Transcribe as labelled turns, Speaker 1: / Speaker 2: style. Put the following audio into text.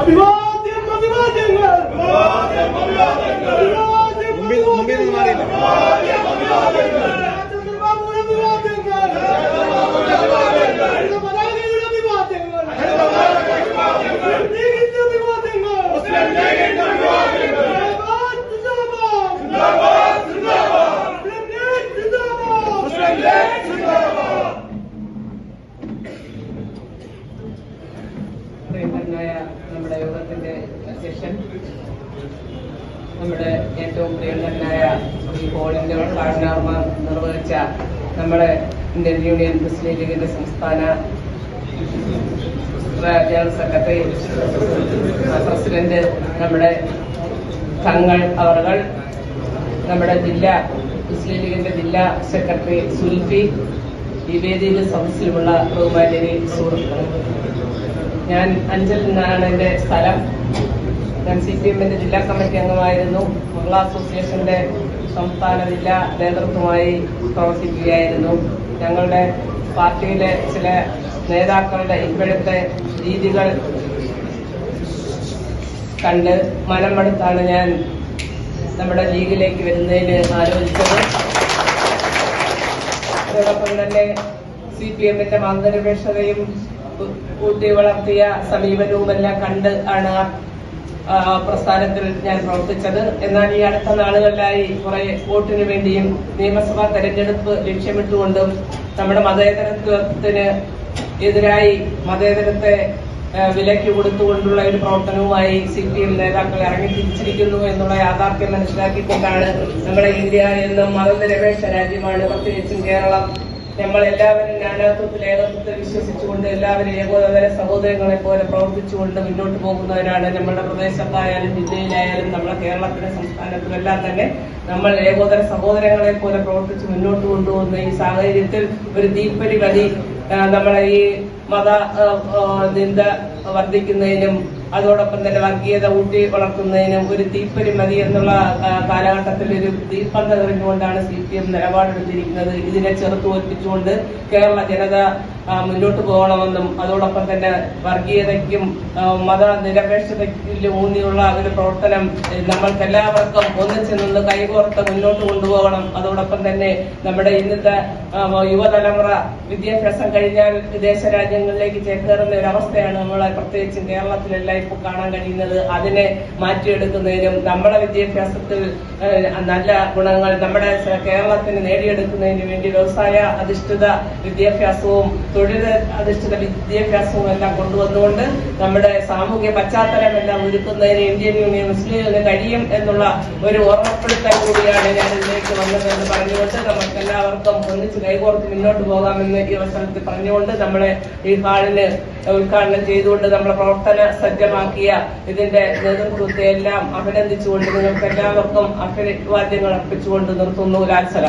Speaker 1: അഭിവാദ്യം അഭിവാദ്യങ്ങൾ അഭിവാദ്യം
Speaker 2: മുമ്പിൽ മുമ്പിൽ നിന്ന് മാറിയില്ല
Speaker 3: നമ്മുടെ യോഗത്തിന്റെ സെഷൻ നമ്മുടെ ഏറ്റവും പ്രിയങ്കരനായ ഈ ഹോളിന്റെ ഉദ്ഘാടനകർമ്മ നിർവഹിച്ച നമ്മുടെ ഇന്ത്യൻ യൂണിയൻ മുസ്ലിം ലീഗിന്റെ സംസ്ഥാന ജനറൽ സെക്രട്ടറി പ്രസിഡന്റ് നമ്മുടെ തങ്ങൾ അവർകൾ നമ്മുടെ ജില്ലാ മുസ്ലിം ലീഗിന്റെ ജില്ലാ സെക്രട്ടറി സുൽഫി ഈ സദസ്സിലുമുള്ള ബഹുമാന്യരെ സുഹൃത്തുക്കൾ ഞാൻ അഞ്ചൽ നിന്നാണ് എന്റെ സ്ഥലം. ഞാൻ സി പി എമ്മിന്റെ ജില്ലാ കമ്മിറ്റി അംഗമായിരുന്നു. മംഗള അസോസിയേഷന്റെ സംസ്ഥാന ജില്ലാ നേതൃത്വമായി പ്രവർത്തിക്കുകയായിരുന്നു. ഞങ്ങളുടെ പാർട്ടിയിലെ ചില നേതാക്കളുടെ ഇപ്പോഴത്തെ രീതികൾ കണ്ട് മനമെടുത്താണ് ഞാൻ നമ്മുടെ ലീഗിലേക്ക് വരുന്നതിന് ആലോചിച്ചത്. അതോടൊപ്പം തന്നെ സി പി എമ്മിന്റെ ഊ- ഊട്ടി വളർത്തിയ സമീപനവുമെല്ലാം കണ്ട് ആണ് ആ പ്രസ്ഥാനത്തിൽ ഞാൻ പ്രവർത്തിച്ചത്. എന്നാൽ ഈ അടുത്ത നാളുകളിലായി കുറെ വോട്ടിനു വേണ്ടിയും നിയമസഭാ തെരഞ്ഞെടുപ്പ് ലക്ഷ്യമിട്ടുകൊണ്ടും നമ്മുടെ മതേതരത്വത്തിന് എതിരായി മതേതരത്തെ വിലയ്ക്ക് കൊടുത്തുകൊണ്ടുള്ള ഒരു പ്രവർത്തനവുമായി സി പി എം നേതാക്കൾ ഇറങ്ങി തിരിച്ചിരിക്കുന്നു എന്നുള്ള യാഥാർത്ഥ്യം മനസ്സിലാക്കിക്കൊണ്ടാണ് നമ്മുടെ ഇന്ത്യ എന്നും മതനിരപേക്ഷ രാജ്യമാണ് പ്രത്യേകിച്ചും കേരളം നമ്മൾ എല്ലാവരും നാനാത്വത്തിൽ ഏകത്വത്തിൽ വിശ്വസിച്ചുകൊണ്ട് എല്ലാവരും ഏകോദര സഹോദരങ്ങളെ പോലെ പ്രവർത്തിച്ചുകൊണ്ട് മുന്നോട്ട് പോകുന്നവരാണ് നമ്മുടെ പ്രദേശത്തായാലും ജില്ലയിലായാലും നമ്മുടെ കേരളത്തിലെ സംസ്ഥാനത്തിലും എല്ലാം തന്നെ നമ്മൾ ഏകോദര സഹോദരങ്ങളെ പോലെ പ്രവർത്തിച്ച് മുന്നോട്ട് കൊണ്ടുപോകുന്ന ഈ സാഹചര്യത്തിൽ ഒരു ദീപരി കളി നമ്മുടെ ഈ മത നിന്ദ വർദ്ധിക്കുന്നതിനും അതോടൊപ്പം തന്നെ വർഗീയത ഊട്ടി വളർത്തുന്നതിനും ഒരു തീപ്പൊരി മതി എന്നുള്ള കാലഘട്ടത്തിൽ ഒരു തീപ്പന്ത എറിഞ്ഞുകൊണ്ടാണ് സി പി എം നിലപാടെടുത്തിരിക്കുന്നത്. ഇതിനെ ചെറുത്തു തോൽപ്പിച്ചുകൊണ്ട് കേരള ജനത മുന്നോട്ട് പോകണമെന്നും അതോടൊപ്പം തന്നെ വർഗീയതയ്ക്കും ആ, മത നിരപേക്ഷതയ്ക്കും ഊന്നിയുള്ള ഒരു പ്രവർത്തനം നമ്മൾക്ക് എല്ലാവർക്കും ഒന്നിച്ചു നിന്ന് കൈകോർത്ത് മുന്നോട്ട് കൊണ്ടുപോകണം. അതോടൊപ്പം തന്നെ നമ്മുടെ ഇന്നത്തെ യുവതലമുറ വിദ്യാഭ്യാസം കഴിഞ്ഞാൽ വിദേശ രാജ്യങ്ങളിലേക്ക് ചേക്കേറുന്ന ഒരു അവസ്ഥയാണ് നമ്മൾ പ്രത്യേകിച്ചും കേരളത്തിലെല്ലാം ഇപ്പോൾ കാണാൻ കഴിയുന്നത് അതിനെ മാറ്റിയെടുക്കുന്നതിനും നമ്മുടെ വിദ്യാഭ്യാസത്തിൽ നല്ല ഗുണങ്ങൾ നമ്മുടെ കേരളത്തിന് നേടിയെടുക്കുന്നതിന് വേണ്ടി വ്യവസായ അധിഷ്ഠിത വിദ്യാഭ്യാസവും തൊഴിൽ അധിഷ്ഠിത വിദ്യാഭ്യാസവും എല്ലാം കൊണ്ടുവന്നുകൊണ്ട് നമ്മുടെ സാമൂഹ്യ പശ്ചാത്തലമെല്ലാം ഒരുക്കുന്നതിന് ഇന്ത്യൻ യൂണിയൻ മുസ്ലിം കഴിയും എന്നുള്ള ഒരു ഓർമ്മപ്പെടുത്തൽ കൂടിയാണ് ഞാൻ ഇതിലേക്ക് വന്നതെന്ന് പറഞ്ഞുകൊണ്ട് നമുക്ക് എല്ലാവർക്കും ഒന്നിച്ച് കൈകോർത്ത് മുന്നോട്ട് പോകാമെന്ന് ഈ അവസരത്തിൽ പറഞ്ഞുകൊണ്ട് നമ്മളെ ഈ ഹാളിന് ഉദ്ഘാടനം ചെയ്തുകൊണ്ട് നമ്മുടെ പ്രവർത്തന സജ്ജമാക്കിയ ഇതിന്റെ നേതൃത്വത്തെ എല്ലാം അഭിനന്ദിച്ചുകൊണ്ട് നിങ്ങൾക്ക് എല്ലാവർക്കും അഭിവാദ്യങ്ങൾ അർപ്പിച്ചുകൊണ്ട് നിർത്തുന്നു ലാൽസല